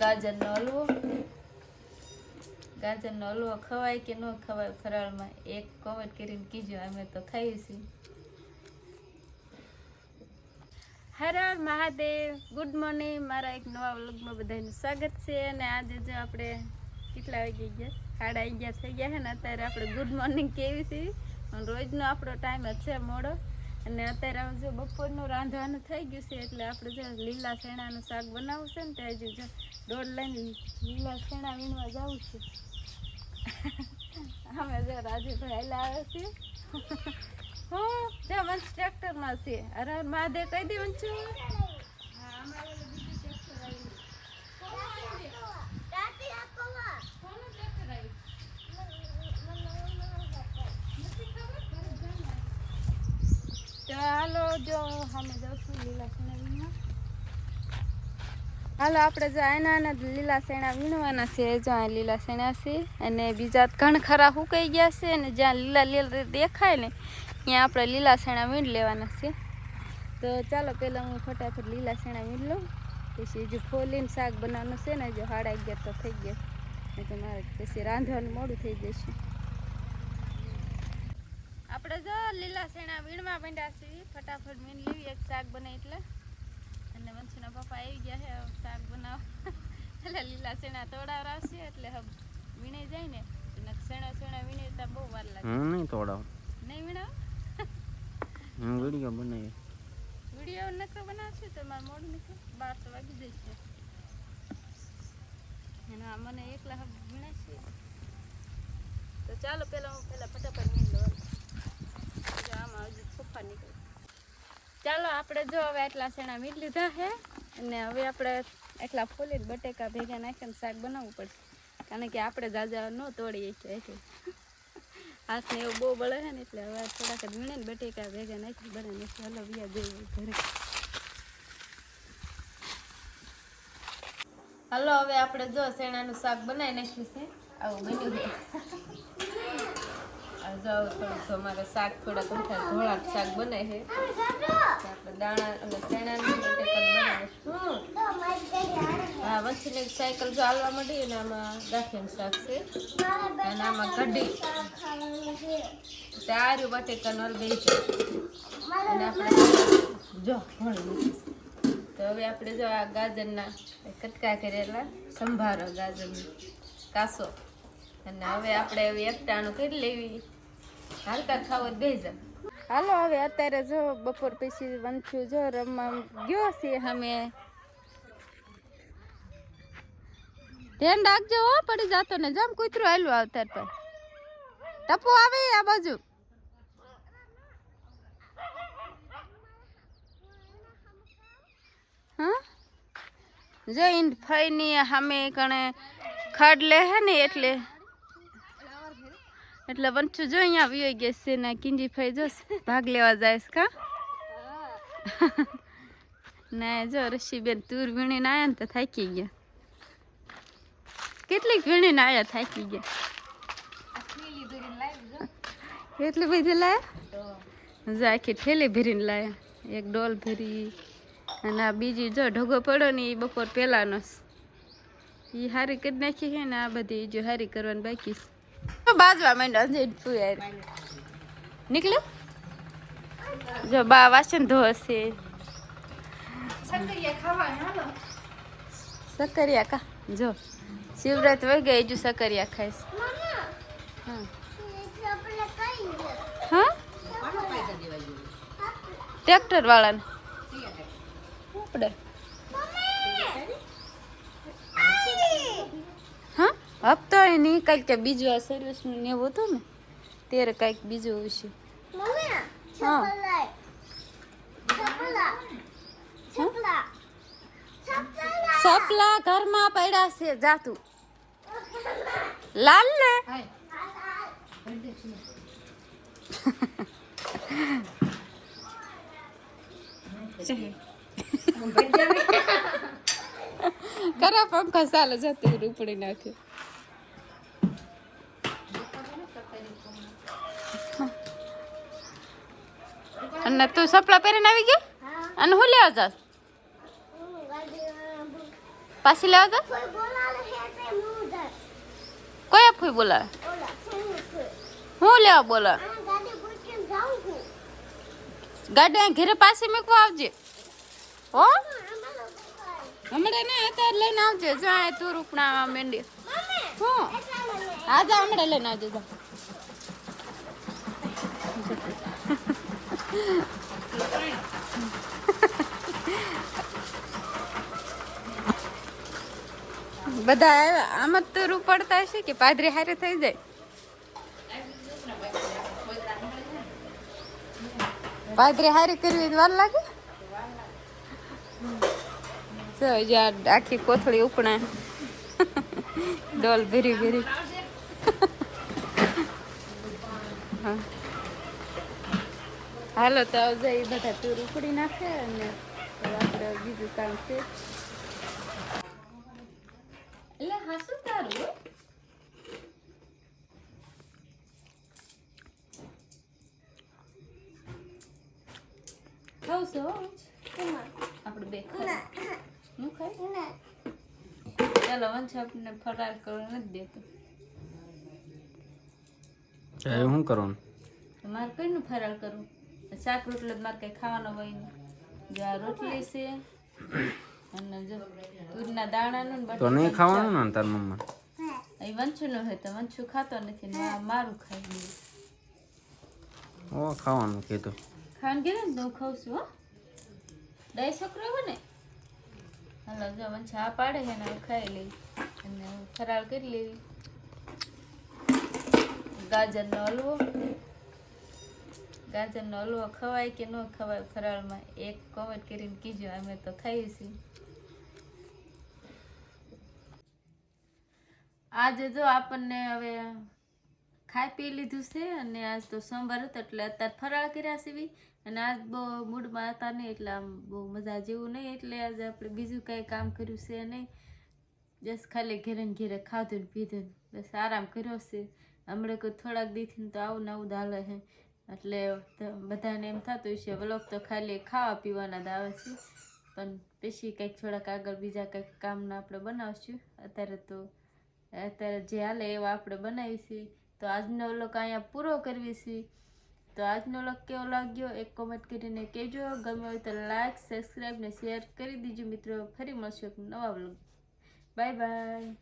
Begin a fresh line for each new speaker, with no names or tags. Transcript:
ગાજરનો હલવો. ગાજરનો હલવો ખવાય કે ન ખવાય ફરાળમાં? એક કોમેન્ટ કરીને કીજો, અમે તો ખાઈએ છીએ. હર હર મહાદેવ ગુડ મોર્નિંગ મારા એક નવા વ્લોગમાં બધાનું સ્વાગત છે અને આજે જો આપણે કેટલા વાગી ગયા? સાડા અગિયાર થઈ ગયા છે ને, અત્યારે આપણે ગુડ મોર્નિંગ કેવી છે. રોજનો આપણો ટાઈમ જ છે મોડો. અને અત્યારે જો બપોરનું રાંધવાનું થઈ ગયું છે, એટલે આપણે જો લીલા શેણાનું શાક બનાવવું છે ને, તે હજુ જો દોડ લઈને લીલા શેણા વીણવા જવું છે. અમે જો રાજુભાઈ હાલા આવે છે. હું, જો વંશ ટ્રેક્ટરમાં છે. અરે મહાદેવ કહી દે વંશુ હા અમારે ઓલું બીજું ટ્રેક્ટર આવ્યું કોનું આવ્યું? કોનું ટ્રેક્ટર આવ્યું? નથી ખબર? ઘરે જઈને આવ્યું. હાલો, જો જાઉં છું લીલા ચણા વીણવા હાલો, આપણે જો આના લીલા શેણા વીણવાના છે. જો આ લીલા શેણા છે અને બીજા ઘણ ખરા સુકાઈ ગયા છે અને જ્યાં લીલા લીલા દેખાય ને, ત્યાં આપણે લીલા શેણા વીણ લેવાના છે. તો ચાલો, પહેલાં હું ફટાફટ લીલા શેણા વીણ લઉં. પછી જો ફોલીને શાક બનાવવાનું છે ને જો સાડા અગિયાર તો થઈ ગયા. નહીં તો મારે પછી રાંધવાનું મોડું થઈ જશે. આપણે જો લીલા શેણા વીણવા માંડ્યા છીએ ફટાફટ વીણ લેવી એક શાક બને એટલે. અને વંશીના પપ્પા આવી ગયા છે શાક બનાવવા. એટલે લીલા શેણા તોડાવરાવશે એટલે હવે વીણે જાય ને શેણા શેણા વીણતા બહુ વાર લાગે.
હું નહીં તોડાવ.
નહીં વીણાવ?
હું વીડિયો બનાવી
વીડિયો નકરો બનાવશે તો મારે મોડું નીકળ બાર તો વાગી જશે. અને મને એકલા વીણાશે તો ચાલો પેલા હું પેલા ફટાફટ વીણ લઉં. ચાલો, આપણે જો હવે આટલા શેણા મીટ લીધા છે અને હવે આપણે એટલા ફોલીને બટેકા ભેગા નાખીને શાક બનાવવું પડશે. કારણ કે આપણે જાજા ન તોડીએ છીએ એટલે. હાથને એવું બહુ બળે છે ને એટલે હવે થોડાક વીણે ને બટેકા ભેગા નાખી બનાવી નથી હલો વ્યા જઈએ ઘરે. હલો, હવે આપણે જો શેણાનું શાક બનાવી નાખ્યું છે. આવું બન્યું થોડુંક તો અમારે શાક થોડા કંઠા ધોળા શાક બને છે. દાણા અને શેણાનું બટેકા હા વચ્ચેની સાયકલ જો હાલવા માંડી અને આમાં ગાંઠિયાનું શાક છે. અને આમાં કઢી. તારું બટેકા નોર બે છે. અને આપણે જો ભણી તો હવે આપણે જો આ ગાજરના કટકા કરેલા, સંભારો ગાજરનો, કાસો. અને હવે આપણે એકટાણું કરી લેવી. હાલકા ખાવો બે હાલો, હવે અત્યારે જો બપોર પછી વંચું જો રમવા ગયો છે અમે. ધ્યાન રાખજો હો, પડી જાતો ને. જમ કૂતરું હાલ્યું આવતાર પર. ટપુ આવે આ બાજુ. જઈને ફઈ ફઈની સામે કણે ખડ લે હે ને એટલે એટલે વંચુ જો અહીંયા વિયો ગેસ છે ને, કિંજી ફાઈ જોશ ભાગ લેવા જાયશ કા? ના જો રશીબેન તુર વીણીને આવ્યા ને તો થાકી ગયા. કેટલીક વીણીને આવ્યા થાકી ગયા? કેટલી બધી લાયા? જો આખી ઠેલી ભરીને લાયા. એક ડોલ ભરી અને આ બીજી જો ઢગો પડ્યો ને એ બપોર પહેલાંનો. એ હારી કરી નાખી છે ને આ બધી જો હારી કરવાની બાકી છે. બાજવા માંડ્યા છે તું યાર. નીકળ્યો? જો બા વાસણ ધોશે. સકરિયા કા જો શિવરાત વહી ગઈ જો સકરિયા ખાઈશ. હા? હા ટ્રેક્ટર વાળાને આપણે હા હપ્તો એ નહીં કાંઈક કે બીજું આ સર્વિસનું ને એવું હતું ને ત્યારે કંઈક બીજું હશે સપલા ઘરમાં પડ્યા છે જાતું લાલ ને? કરા પંખો ચાલે જતું રૂપડી નાખ્યું. અને તું સપડા પહેરીને આવી ગયો અને હું લેવા જાસ પાછી લેવા જાસ
કોઈ બોલાવે તે
ફૂઈ બોલાવે? હું લેવા બોલા
આ ગાડી
ઘરે પાસે મૂકવા આવજે. હો? હમણાં ને અત્યારે લઈને આવજે. જો આ તું રૂપણા મેંડી. હું? હા જા હમણાં લઈને આવજે જા. બધા આવ્યા આમ જ તો રૂપડતા હશે કે પાદરી હારે થઈ જાય? પાદરી હારી કરવી વાર લાગે? જો આખી કોથળી ઉપણા. ડોલ ભીરી ભીરી. હા. હાલો તો એ બધા તુર ઉપડી નાખે અને આપણે બીજું કામ છે. એટલે હા શું તારું? હો? ખાવ છો? આપણે બે હું ખાઈ? ચાલો વંશ આપણને ફરાર કરવા નથી દેતો.
શું કરવાનું
મારે કઈનું ફરાળ કરવું? શાક રોટલો મારે કઈ ખાવાનો હોય ને જો આ રોટલી છે અને જો તુરના દાણાનું ને
તો નહીં ખાવાનું ને તાર મમ્મા.
અહીં વંશુનું હોય તો વંશુ ખાતો નથી ને મારું ખાઈ લે
ઓ ખાવાનું કીધું.
ખાવાનું કીધું ને હું ખાઉં છું હો. ડાય છોકરો હોય ને હાલો જો વંછા આ પાડે છે ને ખાઈ લઈ. અને ફરાળ કરી લેવી. ગાજરનો હલવો. ગાજરનો હલવો ખવાય કે ન ખવાય ફરાળમાં? એક કોમેન્ટ કરીને કીજો, અમે તો ખાઈએ છીએ. આજે જો આપણને હવે ખાઈ પી લીધું છે અને આજ તો સોમવાર હતો એટલે અત્યારે ફરાળ કર્યા છે અને આજ બહુ મૂડમાં હતા નહીં, એટલે આમ બહુ મજા જેવું નહીં, એટલે આજે આપણે બીજું કાંઈ કામ કર્યું છે નહીં. બસ ખાલી ઘેરે ઘેરે ખાધું ને પીધું બસ આરામ કર્યો છે. હમણાં કોઈ થોડાક દીથી તો આવું ને આવું હાલે છે. એટલે બધાને એમ થતું છે વ્લોગ તો ખાલી ખાવા પીવાના જ આવે છે. પણ પછી કંઈક થોડાક આગળ બીજા કંઈક કામના આપણે બનાવશું. અત્યારે તો, અત્યારે જે હાલે એવા આપણે બનાવીશું તો આજનો વ્લોગ અહીંયા પૂરો કરવીશી તો આજનો વ્લોગ કેવો લાગ્યો એક કોમેન્ટ કરીને કહેજો. ગમે હોય તો લાઈક સબસ્ક્રાઈબ ને શેર કરી દીજો મિત્રો. ફરી મળશું નવા વ્લોગ. Bye bye